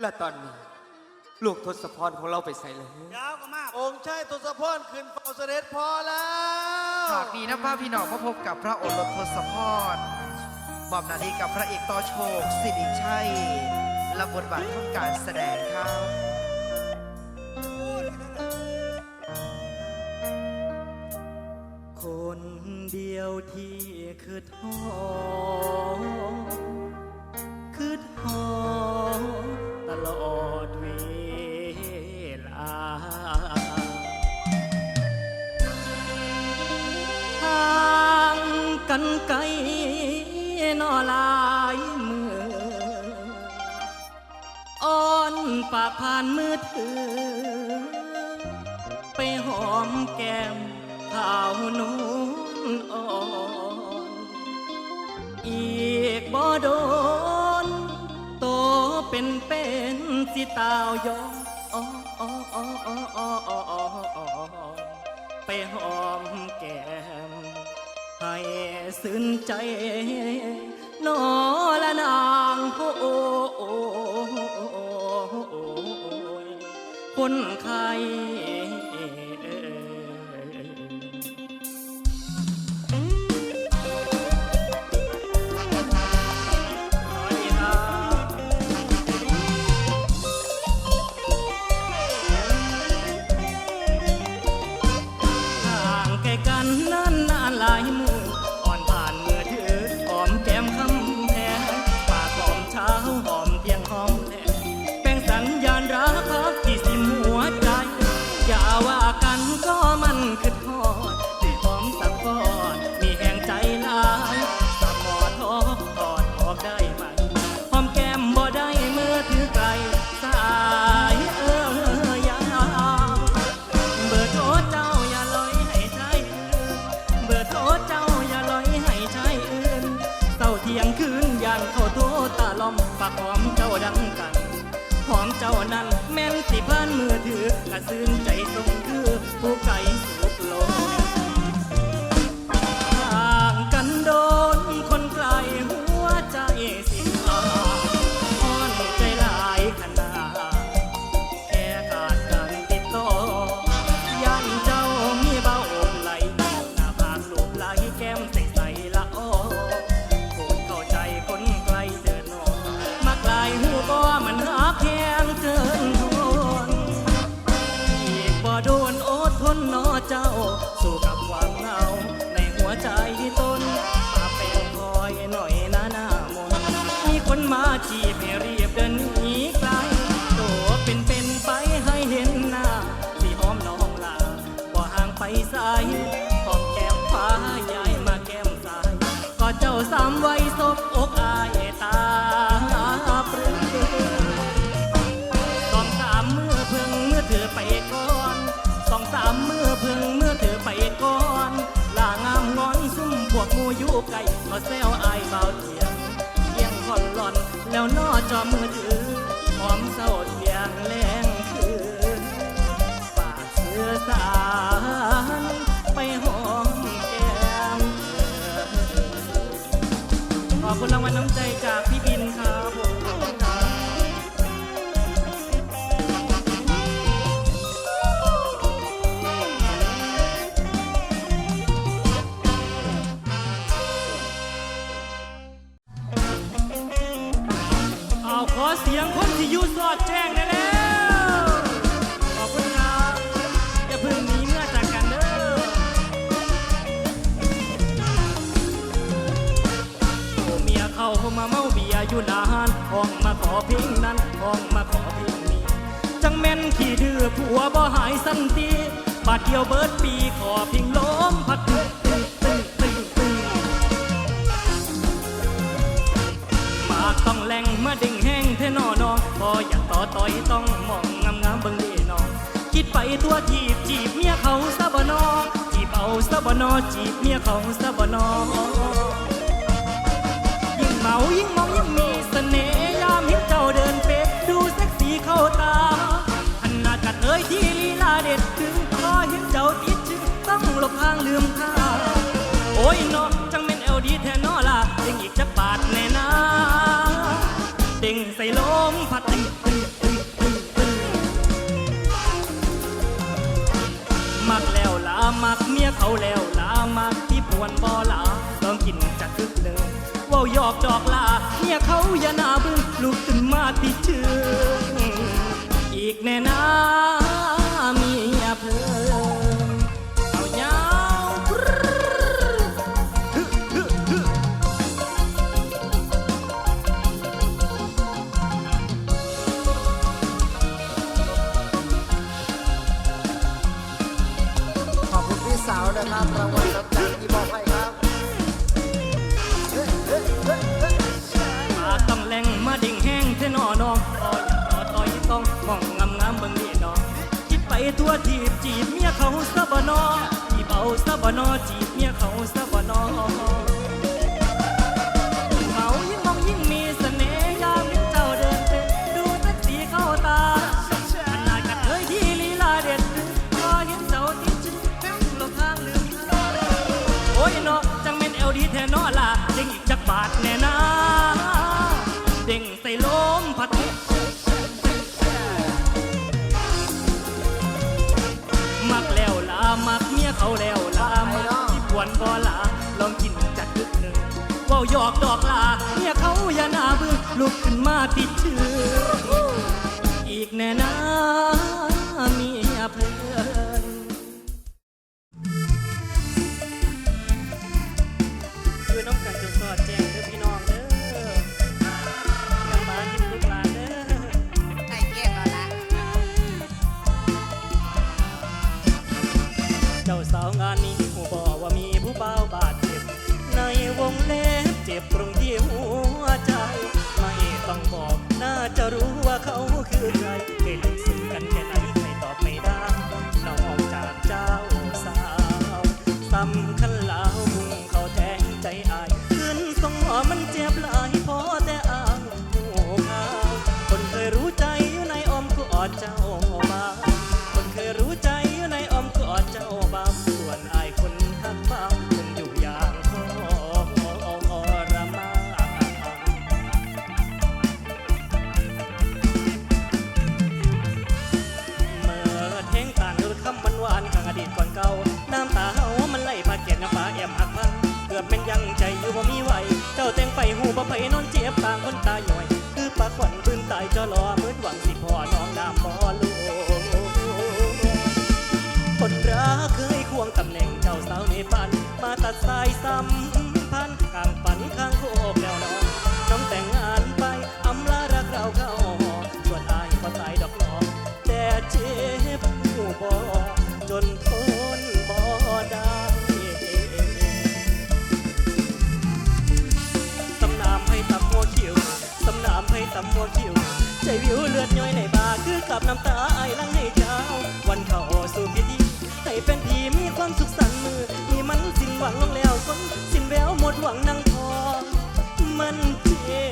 และตอนนี้ ลูกทศพรของเราไปใส่เลยยาวก็มากองค์ชายทศพรขึ้นเฝ้าเสด็จพอแล้วฉากนี้นะพาพี่น้องมาพบกับพระโอรสทศพรมอบหนาทีกับพระเอกต่อโชคสิริชัยและบทบาทของการแสดงครับคนเดียวที่คือท้อคือ ผ่านมือถือ ไปหอมแก้มขาวนุ่นอ่อน อีกบ่โดน โตเป็นเป็นสิตาวยอไปหอมแก้ม ให้ซึ้นใจนอละนางโอ้ นไข้ากหอมเจ้าดังกัน หอมเจ้านั้นแม่นสิพานมือถือกระซื่นใจตรงคือผู้ไก่สุกลง คนมาจีบให้รีบเดินหนีไกลโตเป็นเป็นไปให้เห็นหน้าที่หอมน้องลาบ่ห่างไปสายหอมแก้มฟ้าย้ายมาแก้มซ้ายก็เจ้าสามไว้ซบอกอายตาปรื้อสองสามเมื่อเพึ่งเมื่อเธอไปก่อนสองสามเมื่อเพึ่งเมื่อเธอไปก่อนลางามงอนซุ่มพวกมูอยู่ไก่ก็แซว มืน องมาขอพลงนั้นห้องมาขอพลงนี้ จังแม่นขี้ดื้อผัวบ่หายสันติบาดเดียวเบิดปีขอพิงล้มพัดตึงตึงตึงตึงตึงปาต้องแหลงมาดิ่งแห้งเทนอนองพออยากต่อต่อยต้องมองงามงามเบิ่งดีน้องคิดไปตัวทีบจีบเมียเขาซะบ่นอจีบเอาซะบ่นอจีบเมียเขาซะบ่นอยิ่งเมายิ่งเมายิ่งมี อ้ยเนาะจังเป็นเอลดีแท้นอล่ะเด้งอีกจักบาดแน่นาเด้งใส่ลมพัดตึงตึงตึงตึงตึงมักแล้วล่ะมักเมียเขาแล้วล่ะมักที่ปวนบ่ลาต้องกินจัดทึกหนึ่งว้ายอกจอกลาเมียเขาอย่านาบึ้งลูกตึ้นมาติดเชื้อ ซะบ่นอจีบเอาซะบ่นอจีบเมีย อกดอกลาเมียเขาอย่าหนาบึ้งลุกขึ้นมาติดเชื้ออีกแน่นาเมียเพื่อนคือน้องกันจนสอดแจ้งเด้อพี่น้องเด้อกำมายิ้มลูกหลานเด้อไอ้เก่งแล้วนะเจ้าสาวงานนี้ จะรู้ว่าเขาคือใครเคยลึกซึ้งกันแค่ไหนใครตอบไม่ได้นอกจากเจ้าสาวสำคัญลาวมุงเขาแทงใจอายขึ้นสองหอมันเจ็บหลายพอแต่อ้างหูขาวคนเคยรู้ใจอยู่ในอ้อมกอดเจ้า จอรอมืดหวังสิพ่อน้องน้ำบ่ลูคนรักเคยควงตำแหน่งเจ้าสาวในฝัน มาตัดสายสัมพันธ์ข้างฝันข้างโคกแล้วน้องน้องแต่งงานไปอำลารักเราเข้าหอส่วนอายก็ตายดอกหลอกแต่เจ็บหูบ่จนทนบ่ได้สำนามให้ตำหัวคิวสำนามให้ตำหัวคิว ใจวิวเลือดย้อยในบาคือกับน้ำตาไอลังให้เจ้า วันเข้าสู่พิธีให้เป็นผีมีความสุขสันต์มือ มีมันสิ้นหวังลงแล้วคนสิ้นแววหมดหวังนั่งพอมันเจ็